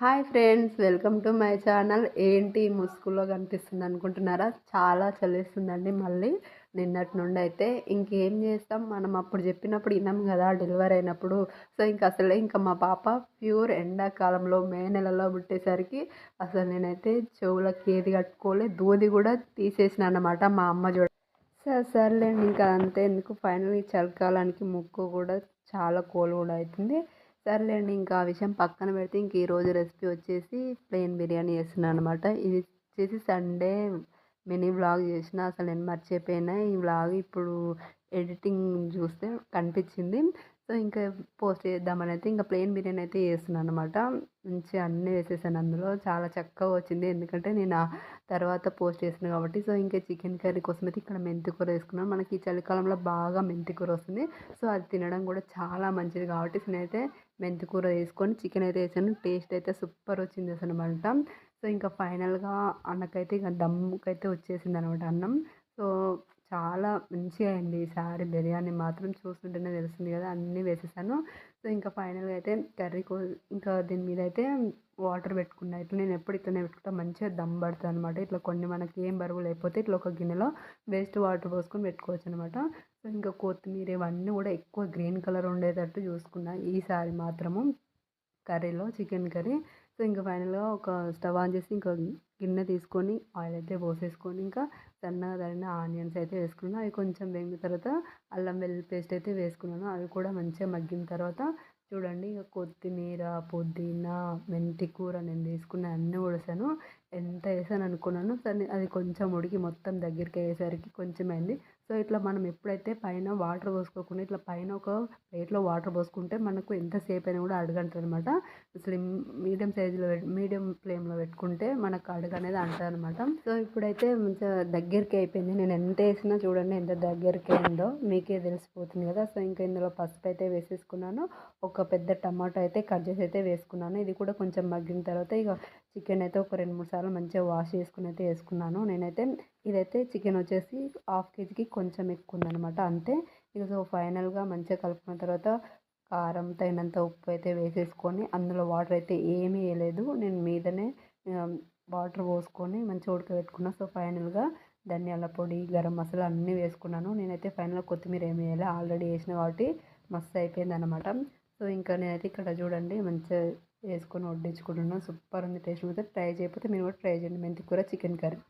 Hi friends welcome to my channel. ఏంటి ముసుగులో కనిపిస్తుంది అనుకుంటున్నారా? చాలా చలిస్తుందండి మళ్ళీ. నిన్నటి నుండి అయితే ఇంకేం చేస్తాం? మనం అప్పుడు చెప్పినప్పుడు విన్నాం కదా డెలివరీ అయినప్పుడు. సో ఇంకా అసలే ఇంకా మా పాప ప్యూర్ ఎండాకాలంలో మే నెలలో పుట్టేసరికి అసలు నేనైతే చెవులకి ఏది కట్టుకోలే దూది కూడా తీసేసిన అనమాట మా అమ్మ చూడ సార్ సర్లేండి ఇంకా అంతే. ఎందుకు? ఫైనల్ చలికాలానికి ముక్కు కూడా చాలా కోల్ కూడా అవుతుంది సర్లేండి ఇంకా ఆ విషయం పక్కన పెడితే ఇంక ఈరోజు రెసిపీ వచ్చేసి ప్లెయిన్ బిర్యానీ చేస్తున్నాను అనమాట ఇది వచ్చేసి సండే మినీ వ్లాగ్ చేసిన అసలు నేను మర్చిపోయినా. ఈ వ్లాగ్ ఇప్పుడు ఎడిటింగ్ చూస్తే కనిపించింది. సో ఇంకా పోస్ట్ చేద్దామని అయితే ఇంకా ప్లెయిన్ బిర్యానీ అయితే చేస్తున్నాను అనమాట మంచిగా అన్నీ వేసేసాను అందులో. చాలా చక్కగా వచ్చింది. ఎందుకంటే నేను ఆ తర్వాత పోస్ట్ చేసిన కాబట్టి. సో ఇంకా చికెన్ కర్రీ కోసం అయితే ఇక్కడ మెంతికూర వేసుకున్నాను. మనకి ఈ చలికాలంలో బాగా మెంతికూర వస్తుంది. సో అది తినడం కూడా చాలా మంచిది కాబట్టి. నేనైతే మెంతికూర వేసుకొని చికెన్ అయితే వేసాను. టేస్ట్ అయితే సూపర్ వచ్చింది అసలు అనమాట సో ఇంకా ఫైనల్గా అన్నకైతే ఇక దమ్ముకైతే వచ్చేసింది అనమాట అన్నం. సో చాలా మంచిగా అయింది ఈసారి బిర్యానీ మాత్రం చూస్తుంటేనే తెలుస్తుంది కదా అన్నీ వేసేసాను. సో ఇంకా ఫైనల్గా అయితే కర్రీ కో ఇంకా దీని మీద అయితే వాటర్ పెట్టుకున్నా ఇట్లా నేను ఎప్పుడు ఇట్లనే పెట్టుకుంటా మంచిగా దమ్ పడుతుంది అనమాట ఇట్లా కొన్ని మనకి ఏం బరువు లేకపోతే ఇట్లా ఒక గిన్నెలో వేస్ట్ వాటర్ పోసుకొని పెట్టుకోవచ్చు అనమాట సో ఇంకా కొత్తిమీర ఇవన్నీ కూడా ఎక్కువ గ్రీన్ కలర్ ఉండేటట్టు చూసుకున్నా ఈసారి మాత్రము. కర్రీలో చికెన్ కర్రీ. సో ఇంకా ఫైనల్గా ఒక స్టవ్ ఆన్ చేసి ఇంకా గిన్నె తీసుకొని ఆయిల్ అయితే పోసేసుకొని ఇంకా సన్నగా తరిగిన ఆనియన్స్ అయితే వేసుకున్నాను అవి కొంచెం వేగిన తర్వాత అల్లం వెల్లుల్లి పేస్ట్ అయితే వేసుకున్నాను. అవి కూడా మంచిగా మగ్గిన తర్వాత చూడండి ఇక కొత్తిమీర పుదీనా మెంతి కూర నేను తీసుకున్న అన్నీ వేసాను ఎంత వేసాను అనుకున్నాను సరే అది కొంచెం ఉడికి మొత్తం దగ్గరికి అయ్యేసరికి కొంచెం అయింది సో ఇట్లా మనం ఎప్పుడైతే పైన వాటర్ పోసుకోకుండా ఇట్లా పైన ఒక ప్లేట్లో వాటర్ పోసుకుంటే మనకు ఎంతసేపు అయినా కూడా అడగంటుంది అనమాట స్లిమ్ మీడియం సైజులో మీడియం ఫ్లేమ్లో పెట్టుకుంటే మనకు అడుగు అనేది అంటుంది అనమాట సో ఇప్పుడైతే మంచిగా దగ్గరికి అయిపోయింది. నేను ఎంత వేసినా చూడండి ఎంత దగ్గరికి అయిందో మీకే తెలిసిపోతుంది కదా. సో ఇంకా ఇందులో పసుపు అయితే వేసేసుకున్నాను. ఒక పెద్ద టమాటో అయితే కట్ చేసి అయితే వేసుకున్నాను. ఇది కూడా కొంచెం మగ్గిన తర్వాత ఇక చికెన్ అయితే ఒక రెండు మూడు సార్లు మంచిగా వాష్ చేసుకుని అయితే వేసుకున్నాను. నేనైతే ఇదైతే చికెన్ వచ్చేసి హాఫ్ కేజీకి కొంచెం ఎక్కువ ఉందనమాట అంతే. ఇక సో ఫైనల్గా మంచిగా కలుపుకున్న తర్వాత కారం తగినంత ఉప్పు అయితే వేసేసుకొని అందులో వాటర్ అయితే ఏమీ వేయలేదు. నేను మీదనే వాటర్ పోసుకొని మంచిగా ఉడకబెట్టుకున్నా. సో ఫైనల్గా ధనియాల పొడి గరం మసాలా అన్నీ వేసుకున్నాను. నేనైతే ఫైనల్గా కొత్తిమీర ఏమి వేయాలి. ఆల్రెడీ వేసిన కాబట్టి మస్తు అయిపోయింది అనమాట సో ఇంకా నేనైతే ఇక్కడ చూడండి మంచిగా వేసుకొని వడ్డించుకుంటున్నాను. సూపర్ ఉంది టేస్ట్ అయితే ట్రై చేయకపోతే మీరు కూడా ట్రై చేయండి మెంతి కూర చికెన్ కర్రీ.